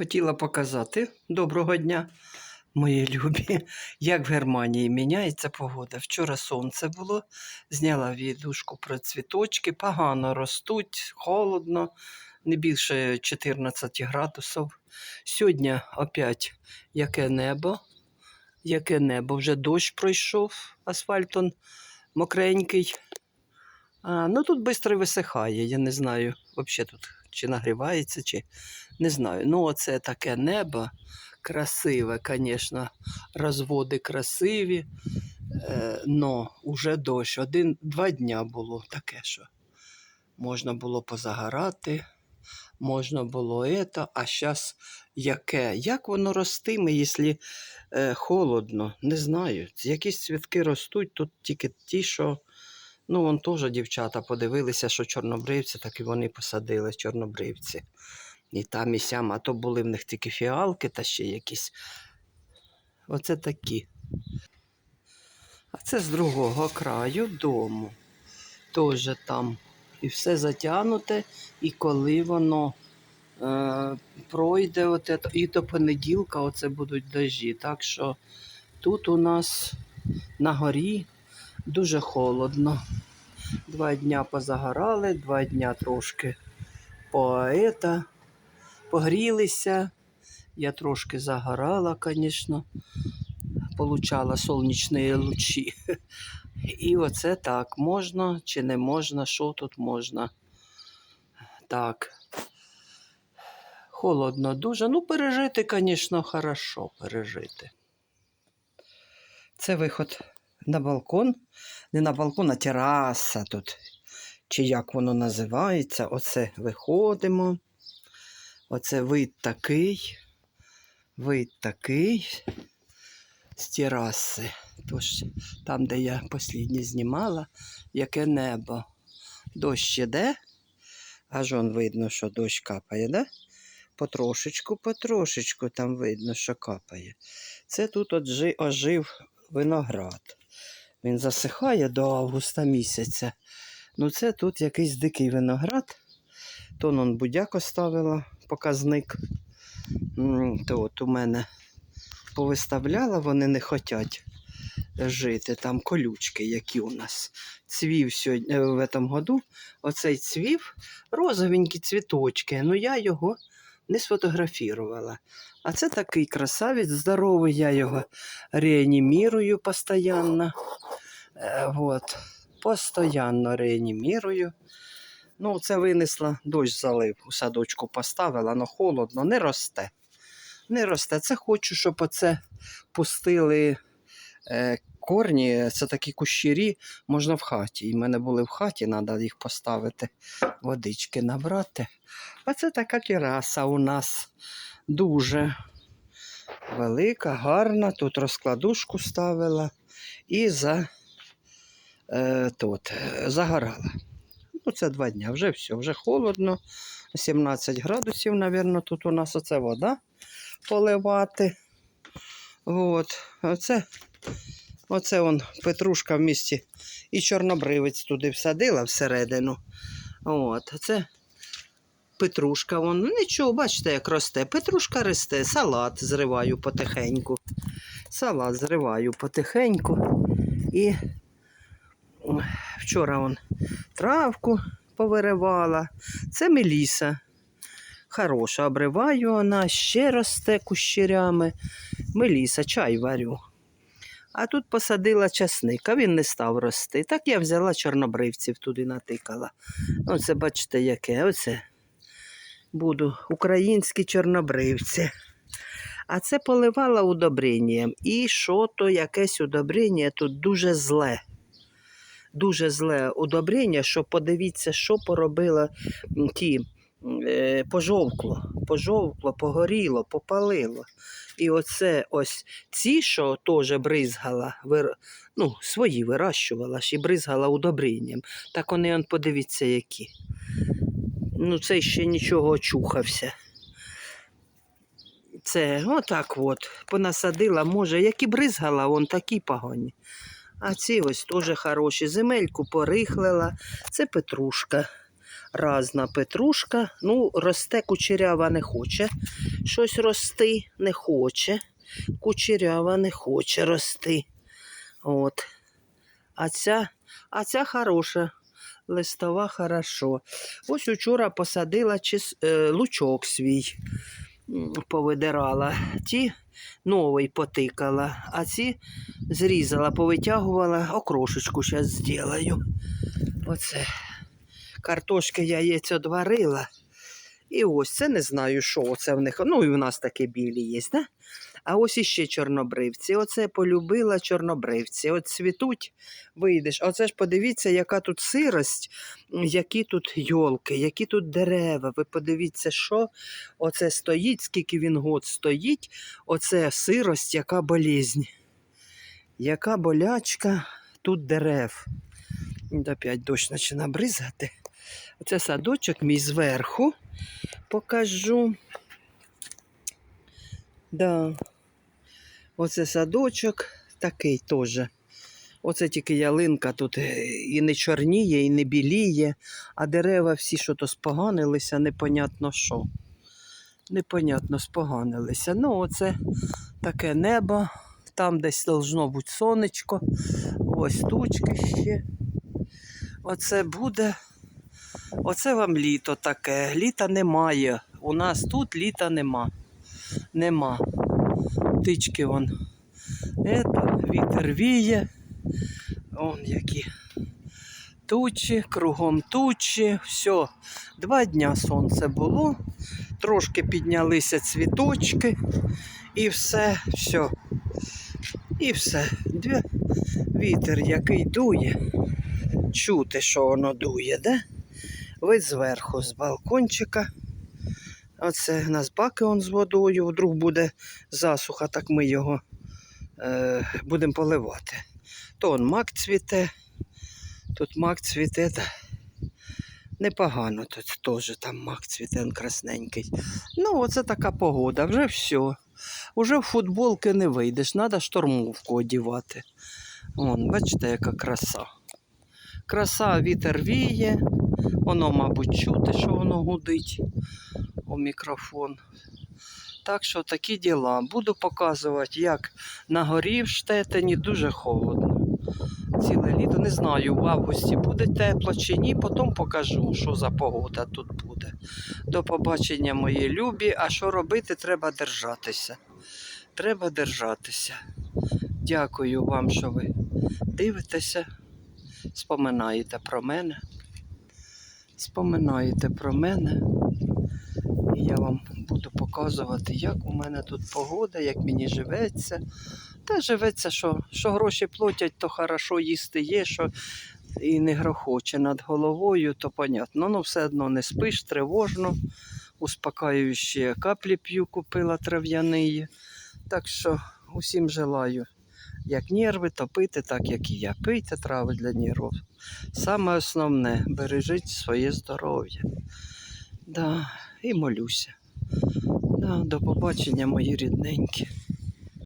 Хотіла показати доброго дня, мої любі, як в Германії міняється погода. Вчора сонце було, зняла відушку про цвіточки, погано ростуть, холодно, не більше 14 градусів. Сьогодні опять яке небо, яке небо, вже дощ пройшов, асфальт он мокренький. А, ну тут швидко висихає, я не знаю, взагалі тут чи нагрівається, чи не знаю. Ну, оце таке небо красиве, звісно, розводи красиві, е, но уже дощ. Один-два дня було таке, що можна було позагорати, можна було ето, а зараз яке? Як воно ростиме, якщо е, холодно? Не знаю. Якісь цвітки ростуть, тут тільки ті, що. Ну, вон теж дівчата подивилися, що чорнобривці, так і вони посадили чорнобривці. І там, і сям, а то були в них тільки фіалки та ще якісь. Оце такі. А це з другого краю дому. Теж там і все затягнуте, і коли воно е, пройде, от і до понеділка оце будуть дощі. Так що тут у нас на горі дуже холодно. Два дня позагорали, два дня трошки поета, погрілися. Я трошки загорала, звісно, получала сонячні лучі. І оце так, можна чи не можна, що тут можна. Так. Холодно дуже. Ну, пережити, звісно, хорошо пережити. Це виход на балкон. Не на балкон, а тераса тут. Чи як воно називається. Оце виходимо. Оце вид такий. Вид такий з тераси. Тож там, де я посліднє знімала, яке небо. Дощ іде, аж он видно, що дощ капає, да? Потрошечку, потрошечку там видно, що капає. Це тут от жи- ожив виноград. Він засихає до августа місяця. Ну, це тут якийсь дикий виноград. То он будяк оставила показник. То от у мене повиставляла, вони не хочуть жити. Там колючки, які у нас. Цвів сьогодні е, в цьому году. Оцей цвів, розовенькі цвіточки. Ну я його не сфотографувала. А це такий красавець здоровий, я його реанімірую постійно. Е. Постоянно реанімірую. Ну, це винесла, дощ залив, у садочку поставила, але холодно, не росте. Не росте. Це хочу, щоб оце пустили корні, це такі кущирі, можна в хаті. І в мене були в хаті, треба їх поставити, водички набрати. А це така тераса у нас дуже велика, гарна. Тут розкладушку ставила і за, е, тут, е, загорала. Ну, це два дні, вже все, вже холодно. 17 градусів, мабуть, тут у нас оце вода поливати. От. Оце, оце он петрушка в місті і чорнобривець туди всадила всередину. От. Це петрушка. Вон. Ну, нічого, бачите, як росте. Петрушка росте, салат зриваю потихеньку. Салат зриваю потихеньку. І вчора он травку повиривала. Це меліса. Хороша, обриваю вона, ще росте кущерями. Меліса, чай варю. А тут посадила часник, а він не став рости. Так я взяла чорнобривців туди натикала. Оце, бачите, яке. Оце буду українські чорнобривці. А це поливала удобренням. І що то якесь удобрення тут дуже зле. Дуже зле удобрення, що подивіться, що поробила ті. Е, Пожовкло, пожовкло, погоріло, попалило. І оце ось ці, що теж бризгала, вир... ну, свої вирощувала ж і бризгала удобренням. Так вони, он, подивіться, які. Ну, це ще нічого очухався. Це отак от понасадила, може, як і бризгала, вон такі погоні. А ці ось теж хороші. Земельку порихлила. Це петрушка. Разна петрушка. Ну, росте кучерява не хоче. Щось рости не хоче. Кучерява не хоче рости. От. А ця, а ця хороша. Листова хорошо. Ось учора посадила чис, е, лучок свій, повидирала. Ті новий потикала, а ці зрізала, повитягувала, окрошечку зараз зроблю. Оце. Картошки яєць одварила. І ось це не знаю, що це в них. Ну, і в нас такі білі є, да? А ось іще чорнобривці. Оце полюбила чорнобривці. От цвітуть, вийдеш. Оце ж подивіться, яка тут сирость, які тут йолки, які тут дерева. Ви подивіться, що оце стоїть, скільки він год стоїть. Оце сирость, яка болізнь. Яка болячка тут дерев. Опять дощ почне бризати. Оце садочок мій зверху. Покажу. Да. Оце садочок такий теж. Оце тільки ялинка тут е, і не чорніє, і не біліє, а дерева всі що то споганилися, непонятно що. Непонятно споганилися. Ну, оце таке небо. Там десь должно бути сонечко. Ось тучки ще. Оце буде. Оце вам літо таке. Літа немає. У нас тут літа нема. Нема. Птички вон. Ето, вітер віє. Он які тучі, кругом тучі. Все. Два дня сонце було. Трошки піднялися цвіточки. І все, все. І все. Вітер який дує. Чути, що воно дує, да? Вид зверху, з балкончика. Оце у нас баки з водою. Вдруг буде засуха, так ми його е, будемо поливати. То он мак цвіте, тут мак цвіте. Та... Непогано тут теж там мак цвіте, он красненький. Ну, оце така погода, вже все. Уже в футболки не вийдеш, треба штормовку одівати. Вон, бачите, яка краса. Краса, вітер віє. Воно, мабуть, чути, що воно гудить у мікрофон. Так що такі діла. Буду показувати, як на горі в Штетині дуже холодно. Ціле літо не знаю, в августі буде тепло чи ні, потім покажу, що за погода тут буде. До побачення, мої любі. А що робити, треба держатися. Треба держатися. Дякую вам, що ви дивитеся, споминаєте про мене. Споминаєте про мене. І я вам буду показувати, як у мене тут погода, як мені живеться. Та живеться, що, що гроші платять, то хорошо їсти є, що і не грохоче над головою, то понятно. Ну, все одно не спиш, тривожно. Успокаюючі каплі п'ю, купила трав'яні. Так що усім желаю, як нерви, то пити, так як і я. Пийте трави для нервів. Саме основне бережіть своє здоров'я. Да, і молюся. Да, до побачення, мої рідненькі.